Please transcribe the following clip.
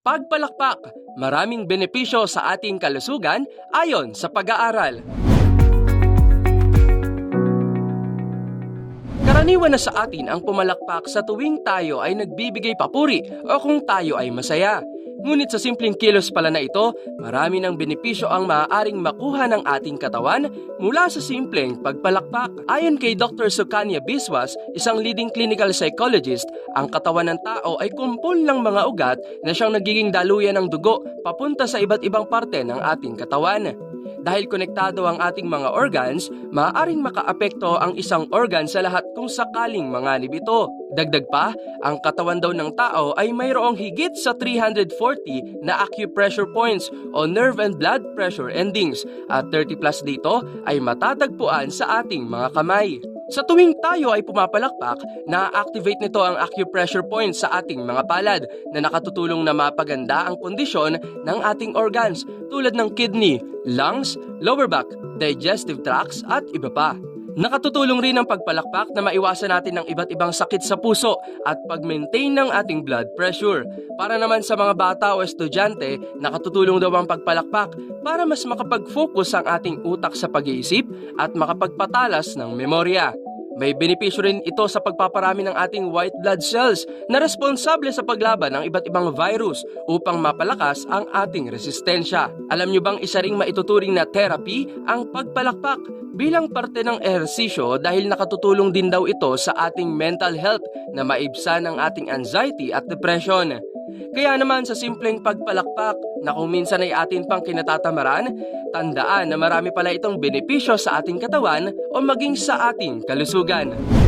Pagpalakpak, maraming benepisyo sa ating kalusugan ayon sa pag-aaral. Karaniwan na sa atin ang pumalakpak sa tuwing tayo ay nagbibigay papuri o kung tayo ay masaya. Ngunit sa simpleng kilos pala na ito, marami ng benepisyo ang maaaring makuha ng ating katawan mula sa simpleng pagpalakpak. Ayon kay Dr. Sukanya Biswas, isang leading clinical psychologist, ang katawan ng tao ay kumpol ng mga ugat na siyang nagiging daluyan ng dugo papunta sa iba't ibang parte ng ating katawan. Dahil konektado ang ating mga organs, maaaring makaapekto ang isang organ sa lahat kung sakaling manganib ito. Dagdag pa, ang katawan daw ng tao ay mayroong higit sa 340 na acupressure points o nerve and blood pressure endings at 30 plus dito ay matatagpuan sa ating mga kamay. Sa tuwing tayo ay pumapalakpak, na-activate nito ang acupressure points sa ating mga palad na nakatutulong na mapaganda ang kondisyon ng ating organs tulad ng kidney, lungs, lower back, digestive tracts at iba pa. Nakatutulong rin ang pagpalakpak na maiwasan natin ng iba't ibang sakit sa puso at pag-maintain ng ating blood pressure. Para naman sa mga bata o estudyante, nakatutulong daw ang pagpalakpak para mas makapag-focus ang ating utak sa pag-iisip at makapagpatalas ng memorya. May benepisyo rin ito sa pagpaparami ng ating white blood cells na responsable sa paglaban ng iba't ibang virus upang mapalakas ang ating resistensya. Alam nyo bang isa ring maituturing na therapy ang pagpalakpak bilang parte ng ehersisyo dahil nakatutulong din daw ito sa ating mental health na maibsan ang ating anxiety at depression. Kaya naman sa simpleng pagpalakpak na kung minsan ay atin pang kinatatamaran, tandaan na marami pala itong benepisyo sa ating katawan o maging sa ating kalusugan.